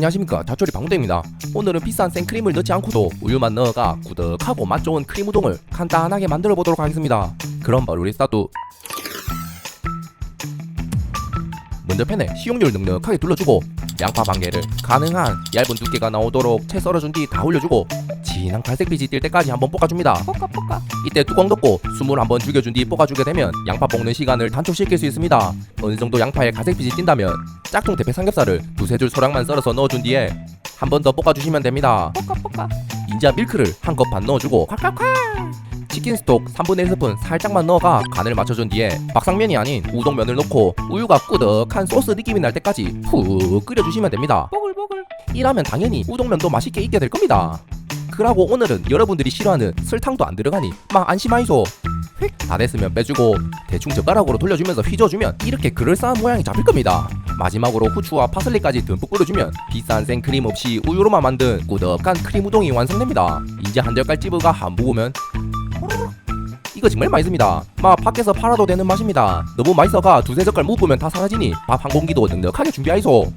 안녕하십니까. 다초리 방대입니다. 오늘은 비싼 생크림을 넣지 않고도 우유만 넣어가 꾸덕하고 맛 좋은 크림 우동을 간단하게 만들어 보도록 하겠습니다. 그럼 바로 우리 스타트. 먼저 팬에 식용유를 넉넉하게 둘러주고 양파 반 개를 가능한 얇은 두께가 나오도록 채 썰어준 뒤 다 올려주고 진한 갈색빛이 뜰 때까지 한번 볶아줍니다 볶아 볶아 이때 뚜껑 덮고 숨을 한번 죽여준 뒤 볶아주게 되면 양파 볶는 시간을 단축시킬 수 있습니다. 어느 정도 양파에 가색빛이 띈다면 짝퉁 대패 삼겹살을 두세 줄 소량만 썰어서 넣어준 뒤에 한 번 더 볶아주시면 됩니다. 볶아 볶아 인자 밀크를 한 컵 반 넣어주고 콸콸콸 치킨 스톡 3분의 1스푼 살짝만 넣어가 간을 맞춰준 뒤에 박상면이 아닌 우동면을 넣고 우유가 꾸덕한 소스 느낌이 날 때까지 푹 끓여주시면 됩니다. 뽀글뽀글 이라면 당연히 우동면도 맛있게 익게 될 겁니다. 그러고 오늘은 여러분들이 싫어하는 설탕도 안 들어가니 막 안심하이소. 휙! 다 됐으면 빼주고 대충 젓가락으로 돌려주면서 휘저어주면 이렇게 그럴싸한 모양이 잡힐 겁니다. 마지막으로 후추와 파슬리까지 듬뿍 뿌려주면 비싼 생크림 없이 우유로만 만든 꾸덕한 크림 우동이 완성됩니다. 이제 한 젓갈 찝어가 한 부으면 이거 정말 맛있습니다. 막 밖에서 팔아도 되는 맛입니다. 너무 맛있어가 두세 젓갈 묵으면 다 사라지니 밥 한 공기도 넉넉하게 준비하이소.